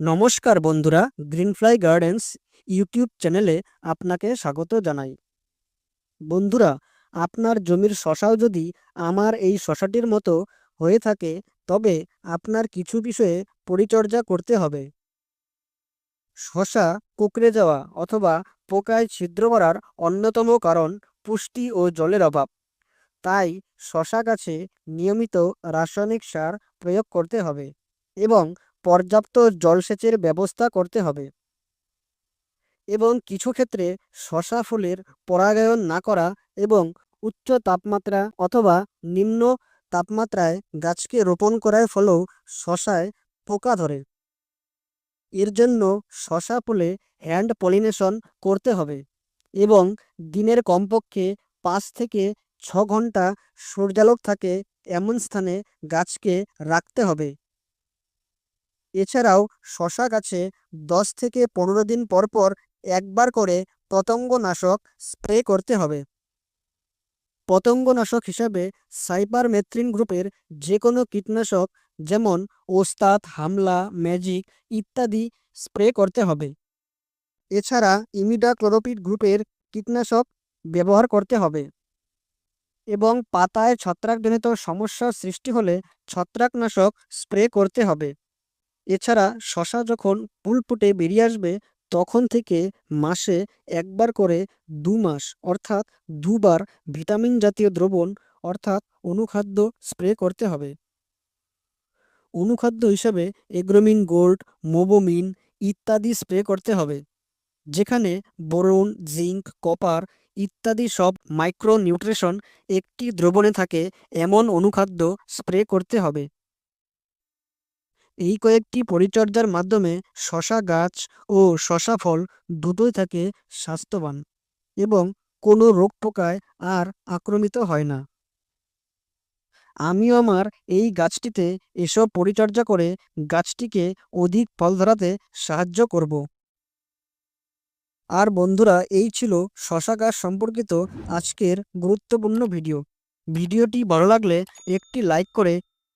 নমস্কার বন্ধুরা, গ্রিনফ্লাই gardens YouTube চ্যানেলে আপনাকে স্বাগত জানাই। বন্ধুরা, আপনার জমির শশাও যদি আমার এই শশাটির মতো হয়ে থাকে, তবে আপনার কিছু বিষয়ে পরিচর্যা করতে হবে। শশা কুকড়ে যাওয়া অথবা পোকায় ছিদ্র করার অন্যতম কারণ পুষ্টি ও জলের অভাব। তাই শশা গাছে নিয়মিত রাসায়নিক সার প্রয়োগ করতে হবে এবং পর্যাপ্ত জলসেচের ব্যবস্থা করতে হবে। এবং কিছু ক্ষেত্রে শশা ফুলের পরাগায়ন না করা এবং উচ্চ তাপমাত্রা অথবা নিম্ন তাপমাত্রায় গাছকে রোপণ করার ফলেও শশায় পোকা ধরে। এর জন্য শশা ফুলে হ্যান্ড পলিনেশন করতে হবে এবং দিনের কমপক্ষে পাঁচ থেকে ছ ঘণ্টা সূর্যালোক থাকে এমন স্থানে গাছকে রাখতে হবে। এছাড়াও শশা গাছে দশ থেকে পনেরো দিন পর পর একবার করে পতঙ্গনাশক স্প্রে করতে হবে। পতঙ্গনাশক হিসাবে সাইপারমেথ্রিন গ্রুপের যে কোনো কীটনাশক যেমন ওস্তাদ, হামলা, ম্যাজিক ইত্যাদি স্প্রে করতে হবে। এছাড়া ইমিডাক্লোরোপিড গ্রুপের কীটনাশক ব্যবহার করতে হবে। এবং পাতায় ছত্রাকজনিত সমস্যার সৃষ্টি হলে ছত্রাকনাশক স্প্রে করতে হবে। এছাড়া শশা যখন ফুল ফুটে বেরিয়ে আসবে, তখন থেকে মাসে একবার করে দু মাস, অর্থাৎ দুবার ভিটামিন জাতীয় দ্রবণ, অর্থাৎ অনুখাদ্য স্প্রে করতে হবে। অনুখাদ্য হিসাবে এগ্রোমিন, গোল্ড, মোবোমিন ইত্যাদি স্প্রে করতে হবে, যেখানে বোরন, জিঙ্ক, কপার ইত্যাদি সব মাইক্রো নিউট্রিশন একটি দ্রবণে থাকে, এমন অনুখাদ্য স্প্রে করতে হবে। এই কয়েকটি পরিচর্যার মাধ্যমে শশা গাছ ও শশা ফল দুটোই থাকে স্বাস্থ্যবান এবং কোনো রোগ পোকায় আর আক্রমিত হয় না। আমিও আমার এই গাছটিতে এসব পরিচর্যা করে গাছটিকে অধিক ফল ধরাতে সাহায্য করব। আর বন্ধুরা, এই ছিল শশা গাছ সম্পর্কিত আজকের গুরুত্বপূর্ণ ভিডিও। ভিডিওটি ভালো লাগলে একটি লাইক করে